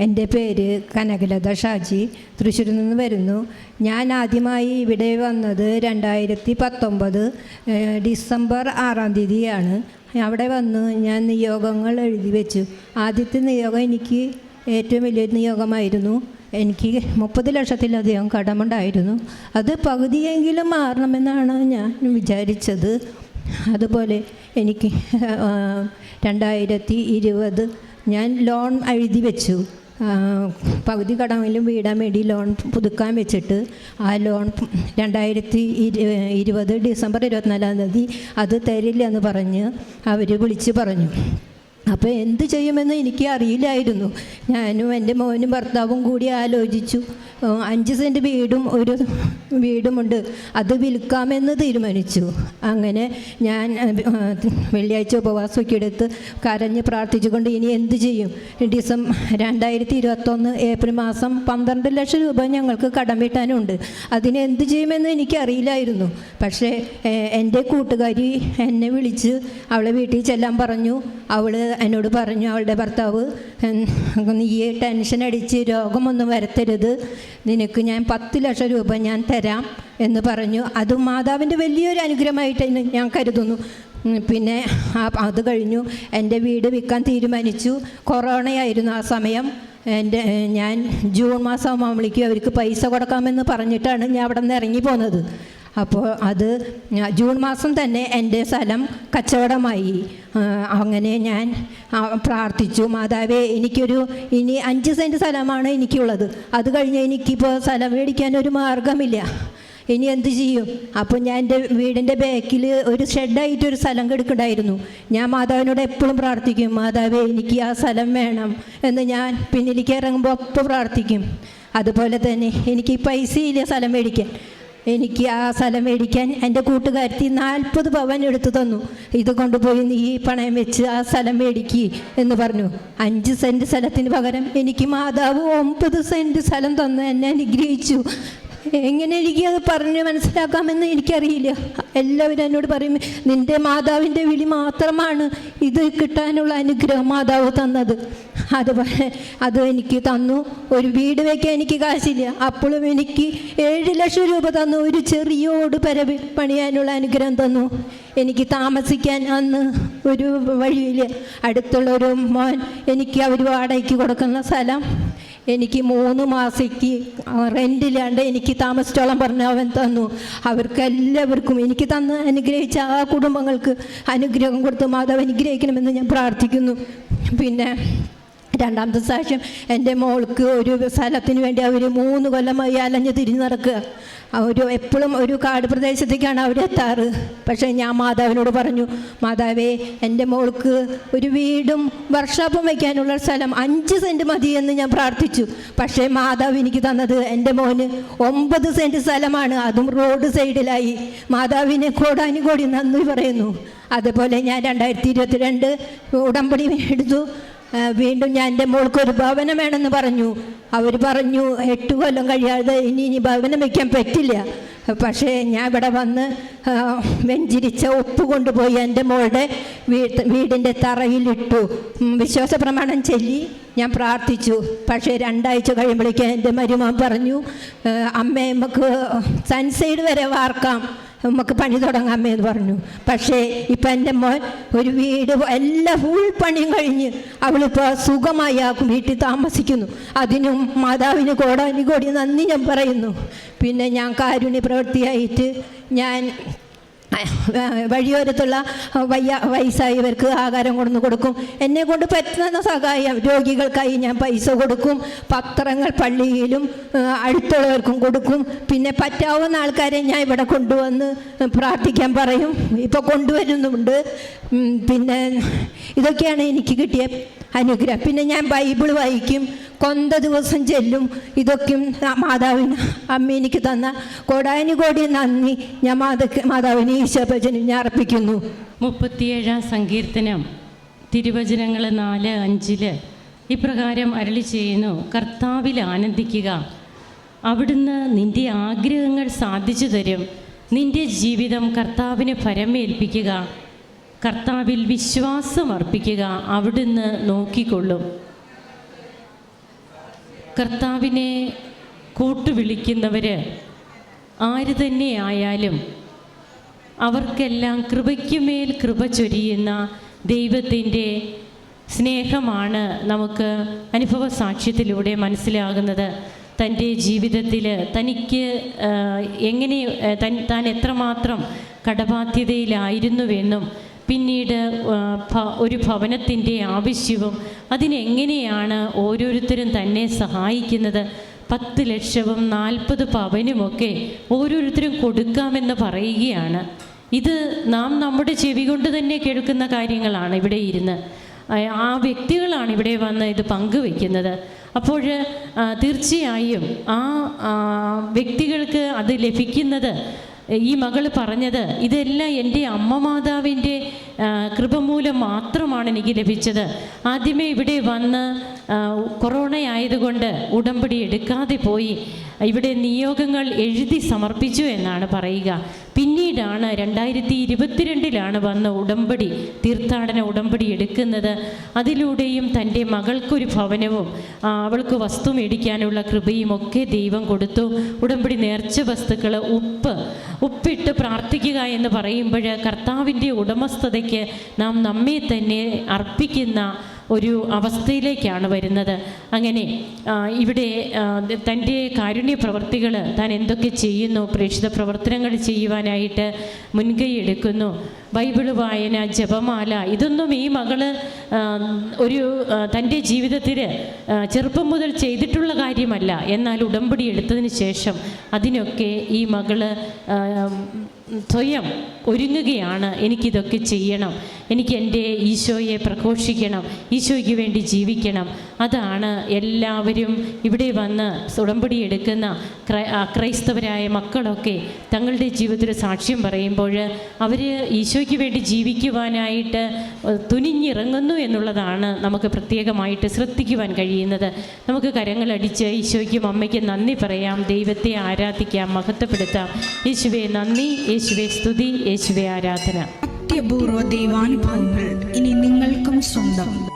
എന്റെ പേര് കനകലത ഷാജി. തൃശ്ശൂരിൽ നിന്ന് വരുന്നു. ഞാൻ ആദ്യമായി ഇവിടെ വന്നത് രണ്ടായിരത്തി പത്തൊമ്പത് ഡിസംബർ ആറാം തീയതിയാണ്. അവിടെ വന്ന് ഞാൻ നിയോഗങ്ങൾ എഴുതി വെച്ചു. ആദ്യത്തെ നിയോഗം എനിക്ക് ഏറ്റവും വലിയൊരു നിയോഗമായിരുന്നു. എനിക്ക് മുപ്പത് ലക്ഷത്തിലധികം കടമുണ്ടായിരുന്നു. അത് പകുതിയെങ്കിലും മാറണമെന്നാണ് ഞാൻ വിചാരിച്ചത്. അതുപോലെ എനിക്ക് രണ്ടായിരത്തി ഇരുപത് ഞാൻ ലോൺ എഴുതി വെച്ചു. പകുതി കടമെങ്കിലും വീടാൻ വേണ്ടി ലോൺ പുതുക്കാൻ വെച്ചിട്ട് ആ ലോൺ രണ്ടായിരത്തി ഇരു ഇരുപത് ഡിസംബർ ഇരുപത്തിനാലാം തീയതി അത് തരില്ല എന്ന് പറഞ്ഞ് അവർ വിളിച്ച് പറഞ്ഞു. അപ്പോൾ എന്ത് ചെയ്യുമെന്ന് എനിക്ക് അറിയില്ലായിരുന്നു. ഞാനും എന്റെ മോനും ഭർത്താവും കൂടി ആലോചിച്ചു. അഞ്ച് സെന്റ് വീടും ഒരു വീടുമുണ്ട്. അത് വിൽക്കാമെന്ന് തീരുമാനിച്ചു. അങ്ങനെ ഞാൻ വെള്ളിയാഴ്ച ഉപവാസമൊക്കെ എടുത്ത് കരഞ്ഞ് പ്രാർത്ഥിച്ചുകൊണ്ട് ഇനി എന്ത് ചെയ്യും? ഡിസംബർ രണ്ടായിരത്തി ഇരുപത്തൊന്ന് ഏപ്രിൽ മാസം പന്ത്രണ്ട് ലക്ഷം രൂപ ഞങ്ങൾക്ക് കടം വീട്ടാനുണ്ട്. അതിന് എന്ത് ചെയ്യുമെന്ന് എനിക്ക് അറിയില്ലായിരുന്നു. പക്ഷേ എന്റെ കൂട്ടുകാരി എന്നെ വിളിച്ച് അവളെ വീട്ടിൽ ചെല്ലാൻ പറഞ്ഞു. അവൾ എന്നോട് പറഞ്ഞു അവളുടെ ഭർത്താവ് നീ ടെൻഷൻ അടിച്ച് രോഗമൊന്നും വരുത്തരുത്. നിനക്ക് ഞാൻ പത്ത് ലക്ഷം രൂപ ഞാൻ തരാം എന്ന് പറഞ്ഞു. അത് മാതാവിന്റെ വലിയൊരു അനുഗ്രഹമായിട്ട് ഞാൻ കരുതുന്നു. പിന്നെ അത് കഴിഞ്ഞു. എന്റെ വീട് വിൽക്കാൻ തീരുമാനിച്ചു. കൊറോണയായിരുന്നു ആ സമയം. എന്റെ ഞാൻ ജൂൺ മാസം ആകുമ്പോഴേക്കും അവർക്ക് പൈസ കൊടുക്കാമെന്ന് പറഞ്ഞിട്ടാണ് ഞാൻ അവിടെ നിന്ന് ഇറങ്ങി പോകുന്നത് അപ്പോൾ അത് ജൂൺ മാസം തന്നെ എന്റെ സ്ഥലം കച്ചവടമായി. അങ്ങനെ ഞാൻ പ്രാർത്ഥിച്ചു. മാതാവേ എനിക്കൊരു ഇനി അഞ്ച് സെന്റ് സ്ഥലമാണ് എനിക്കുള്ളത്. അത് കഴിഞ്ഞ് എനിക്കിപ്പോൾ സ്ഥലം മേടിക്കാൻ ഒരു മാർഗമില്ല ഇനി എന്ത് ചെയ്യും? അപ്പോൾ ഞാൻ എന്റെ വീടിന്റെ ബാക്കിൽ ഒരു ഷെഡായിട്ട് ഒരു സ്ഥലം കിടക്കുന്നുണ്ടായിരുന്നു ഞാൻ മാതാവിനോട് എപ്പോഴും പ്രാർത്ഥിക്കും മാതാവേ എനിക്ക് ആ സ്ഥലം വേണം എന്ന് ഞാൻ പിന്നിലേക്ക് ഇറങ്ങുമ്പോൾ അപ്പോൾ പ്രാർത്ഥിക്കും. അതുപോലെ തന്നെ എനിക്ക് പൈസയില്ല സ്ഥലം മേടിക്കാൻ. എനിക്ക് ആ സ്ഥലം മേടിക്കാൻ എന്റെ കൂട്ടുകാരത്തി നാൽപ്പത് പവൻ എടുത്തു തന്നു. ഇത് കൊണ്ടുപോയി നീ ഈ പണയം വെച്ച് ആ സ്ഥലം മേടിക്കി എന്ന് പറഞ്ഞു. അഞ്ച് സെന്റ് സ്ഥലത്തിന് പകരം എനിക്ക് മാതാവ് ഒമ്പത് സെന്റ് സ്ഥലം തന്ന് എന്നെ അനുഗ്രഹിച്ചു. എങ്ങനെ എനിക്ക് അത് പറഞ്ഞ് മനസ്സിലാക്കാമെന്ന് എനിക്കറിയില്ല. എല്ലാവരും എന്നോട് പറയും നിന്റെ മാതാവിന്റെ വിളി മാത്രമാണ് ഇത് കിട്ടാനുള്ള അനുഗ്രഹം മാതാവ് തന്നത്. അതുപോലെ അത് എനിക്ക് തന്നു. ഒരു വീട് വയ്ക്കാൻ എനിക്ക് കാശില്ല. അപ്പോഴും എനിക്ക് ഏഴ് ലക്ഷം രൂപ തന്നു. ഒരു ചെറിയോട് പര പണിയാനുള്ള അനുഗ്രഹം തന്നു. എനിക്ക് താമസിക്കാൻ അന്ന് ഒരു വഴിയിൽ അടുത്തുള്ള ഒരു മോൻ എനിക്ക് അവർ വാടകയ്ക്ക് കൊടുക്കുന്ന സ്ഥലം എനിക്ക് മൂന്ന് മാസത്തേക്ക് റെന്റില്ലാണ്ട് എനിക്ക് താമസിച്ചോളം പറഞ്ഞ് അവൻ തന്നു. അവർക്ക് എല്ലാവർക്കും എനിക്ക് തന്ന് അനുഗ്രഹിച്ച ആ കുടുംബങ്ങൾക്ക് അനുഗ്രഹം കൊടുത്ത് മാതാവ് അനുഗ്രഹിക്കണമെന്ന് ഞാൻ പ്രാർത്ഥിക്കുന്നു. പിന്നെ രണ്ടാമത്തെ സാക്ഷ്യം എന്റെ മോൾക്ക് ഒരു സ്ഥലത്തിന് വേണ്ടി അവർ മൂന്ന് കൊല്ലമായി അലഞ്ഞ് തിരിഞ്ഞു നടക്കുക. ഒരു എപ്പോഴും ഒരു കാട് പ്രദേശത്തേക്കാണ് അവർ എത്താറ്. പക്ഷേ ഞാൻ മാതാവിനോട് പറഞ്ഞു മാതാവേ എന്റെ മോൾക്ക് ഒരു വീടും വർക്ക്ഷോപ്പും വയ്ക്കാനുള്ള സ്ഥലം അഞ്ച് സെന്റ് മതിയെന്ന് ഞാൻ പ്രാർത്ഥിച്ചു. പക്ഷേ മാതാവ് എനിക്ക് തന്നത് എന്റെ മോന് ഒമ്പത് സെന്റ് സ്ഥലമാണ്. അതും റോഡ് സൈഡിലായി. മാതാവിനെ കോടാനുകോടി നന്ദി പറയുന്നു. അതുപോലെ ഞാൻ രണ്ടായിരത്തി ഇരുപത്തിരണ്ട് ഉടമ്പടി എടുത്തു വീണ്ടും ഞാൻ എന്റെ മോൾക്ക് ഒരു ഭവനം വേണമെന്ന് പറഞ്ഞു. അവർ പറഞ്ഞു എട്ട് കൊല്ലം കഴിയാതെ ഇനി ഇനി ഭവനം വയ്ക്കാൻ പറ്റില്ല. പക്ഷേ ഞാൻ ഇവിടെ വന്ന് വെഞ്ചിരിച്ച ഉപ്പ് കൊണ്ടുപോയി എന്റെ മോളുടെ വീട്ട് വീടിന്റെ തറയിലിട്ടു. വിശ്വാസ പ്രമാണം ചൊല്ലി ഞാൻ പ്രാർത്ഥിച്ചു. പക്ഷേ രണ്ടാഴ്ച കഴിയുമ്പോഴേക്കും എന്റെ മരുമോൻ പറഞ്ഞു അമ്മേ നമുക്ക് സൺസൈഡ് വരെ വാർക്കാം. നമുക്ക് പണി തുടങ്ങാമേ എന്ന് പറഞ്ഞു. പക്ഷേ ഇപ്പം എന്റെ മോൻ ഒരു വീട് എല്ലാ ഫുൾ പണിയും കഴിഞ്ഞ് അവളിപ്പോൾ സുഖമായി ആ വീട്ടിൽ താമസിക്കുന്നു. അതിനും മാതാവിന് കോടാനുകോടി നന്ദി ഞാൻ പറയുന്നു. പിന്നെ ഞാൻ കാരുണ്യ പ്രവൃത്തിയായിട്ട് ഞാൻ വഴിയോരത്തുള്ള വയ്യ വയസ്സായവർക്ക് ആഹാരം കൊണ്ടു കൊടുക്കും. എന്നെ കൊണ്ട് പറ്റുന്ന സഹായം രോഗികൾക്കായി ഞാൻ പൈസ കൊടുക്കും. പത്രങ്ങൾ പള്ളിയിലും അടുത്തുള്ളവർക്കും കൊടുക്കും. പിന്നെ പറ്റാവുന്ന ആൾക്കാരെ ഞാൻ ഇവിടെ കൊണ്ടുവന്ന് പ്രാർത്ഥിക്കാൻ പറയും. ഇപ്പോൾ കൊണ്ടുവരുന്നുണ്ട് പിന്നെ ഇതൊക്കെയാണ് എനിക്ക് കിട്ടിയ അനുഗ്രഹം. പിന്നെ ഞാൻ ബൈബിൾ വായിക്കും. കൊന്ത ദിവസം ചെല്ലും. ഇതൊക്കെയും മാതാവിന് അമ്മ എനിക്ക് തന്ന കോടാനുകോടി നന്ദി. ഞാൻ മാത മാതാവിന് ഈശോഭജന് ഞാൻ അർപ്പിക്കുന്നു. മുപ്പത്തിയേഴാം സങ്കീർത്തനം. തിരുവചനങ്ങൾ നാല് അഞ്ചിൽ. ഇപ്രകാരം അരളി ചെയ്യുന്നു. കർത്താവിൽ ആനന്ദിക്കുക. അവിടുന്ന് നിന്റെ ആഗ്രഹങ്ങൾ സാധിച്ചു തരും. നിന്റെ ജീവിതം കർത്താവിന് ഫരമേൽപ്പിക്കുക കർത്താവിൽ വിശ്വാസം അർപ്പിക്കുക അവിടുന്ന് നോക്കിക്കൊള്ളും. കർത്താവിനെ കൂട്ടുവിളിക്കുന്നവർ ആര് തന്നെയായാലും അവർക്കെല്ലാം കൃപയ്ക്കുമേൽ കൃപ ചൊരിയുന്ന ദൈവത്തിന്റെ സ്നേഹമാണ് നമുക്ക് അനുഭവ സാക്ഷ്യത്തിലൂടെ മനസ്സിലാകുന്നത്. തന്റെ ജീവിതത്തിൽ തനിക്ക് എങ്ങനെ തൻ താൻ എത്രമാത്രം കടബാധ്യതയിലായിരുന്നുവെന്നും പിന്നീട് ഒരു ഭവനത്തിന്റെ ആവശ്യവും അതിനെങ്ങനെയാണ് ഓരോരുത്തരും തന്നെ സഹായിക്കുന്നത്? പത്ത് ലക്ഷവും നാൽപ്പത് പവനുമൊക്കെ ഓരോരുത്തരും കൊടുക്കാമെന്ന് പറയുകയാണ്. ഇത് നാം നമ്മുടെ ചെവി കൊണ്ട് തന്നെ കേൾക്കുന്ന കാര്യങ്ങളാണ് ഇവിടെ ഇരുന്ന്. ആ- വ്യക്തികളാണ് ഇവിടെ വന്ന് ഇത് പങ്കുവെക്കുന്നത് അപ്പോൾ തീർച്ചയായും ആ, വ്യക്തികൾക്ക് അത് ലഭിക്കുന്നത് ഈ മകൾ പറഞ്ഞത് ഇതെല്ലാം എന്റെ അമ്മ മാതാവിന്റെ കൃപമൂലം കൃപ മൂലം മാത്രമാണ് എനിക്ക് ലഭിച്ചത്. ആദ്യമേ ഇവിടെ വന്ന് ആ, കൊറോണ ആയതുകൊണ്ട് ഉടമ്പടി എടുക്കാതെ പോയി. ഇവിടെ നിയോഗങ്ങൾ എഴുതി സമർപ്പിച്ചു എന്നാണ് പറയുക. പിന്നീടാണ് രണ്ടായിരത്തി ഇരുപത്തിരണ്ടിലാണ് വന്ന ഉടമ്പടി തീർത്ഥാടന ഉടമ്പടി എടുക്കുന്നത്. അതിലൂടെയും തന്റെ മകൾക്കൊരു ഭവനവും അവൾക്ക് വസ്തു മേടിക്കാനുള്ള കൃപയും ഒക്കെ ദൈവം കൊടുത്തു. ഉടമ്പടി നേർച്ച വസ്തുക്കൾ ഉപ്പ് ഉപ്പിട്ട് പ്രാർത്ഥിക്കുക എന്ന് പറയുമ്പോൾ കർത്താവിന്റെ ഉടമസ്ഥതയ്ക്ക് നാം നമ്മെ തന്നെ അർപ്പിക്കുന്ന ഒരു അവസ്ഥയിലേക്കാണ് വരുന്നത്. അങ്ങനെ ഇവിടെ തന്റെ കാരുണ്യ പ്രവർത്തികൾ താൻ എന്തൊക്കെ ചെയ്യുന്നു? പ്രേക്ഷിത പ്രവർത്തനങ്ങൾ ചെയ്യുവാനായിട്ട് മുൻകൈ എടുക്കുന്നു. ബൈബിൾ വായന ജപമാല ഇതൊന്നും ഈ മകൾ ഒരു തന്റെ ജീവിതത്തിൽ ചെറുപ്പം മുതൽ ചെയ്തിട്ടുള്ള കാര്യമല്ല. എന്നാൽ ഉടമ്പടി എടുത്തതിന് ശേഷം അതിനൊക്കെ ഈ മകൾ സ്വയം ഒരുങ്ങുകയാണ്. എനിക്കിതൊക്കെ ചെയ്യണം. എനിക്ക് എന്റെ ഈശോയെ പ്രഘോഷിക്കണം. ഈശോയ്ക്ക് വേണ്ടി ജീവിക്കണം. അതാണ് എല്ലാവരും ഇവിടെ വന്ന് ഉടമ്പടി എടുക്കുന്ന ക്രൈ- ക്രൈസ്തവരായ മക്കളൊക്കെ തങ്ങളുടെ ജീവിതത്തിൽ സാക്ഷ്യം പറയുമ്പോൾ അവർ ഈശോയ്ക്ക് വേണ്ടി ജീവിക്കുവാനായിട്ട് തുനിഞ്ഞിറങ്ങുന്നു എന്നുള്ളതാണ് നമുക്ക് പ്രത്യേകമായിട്ട് ശ്രദ്ധിക്കുവാൻ കഴിയുന്നത്. നമുക്ക് കരങ്ങളടിച്ച് ഈശോയ്ക്കും അമ്മയ്ക്കും നന്ദി പറയാം. ദൈവത്തെ ആരാധിക്കാം മഹത്വപ്പെടുത്താം. യേശുവെ നന്ദി. യേശുവെ സ്തുതി. യേശുവെ ആരാധന. അത്യപൂർവ ദൈവാനുഭവങ്ങൾ ഇനി നിങ്ങൾക്കും സ്വന്തം.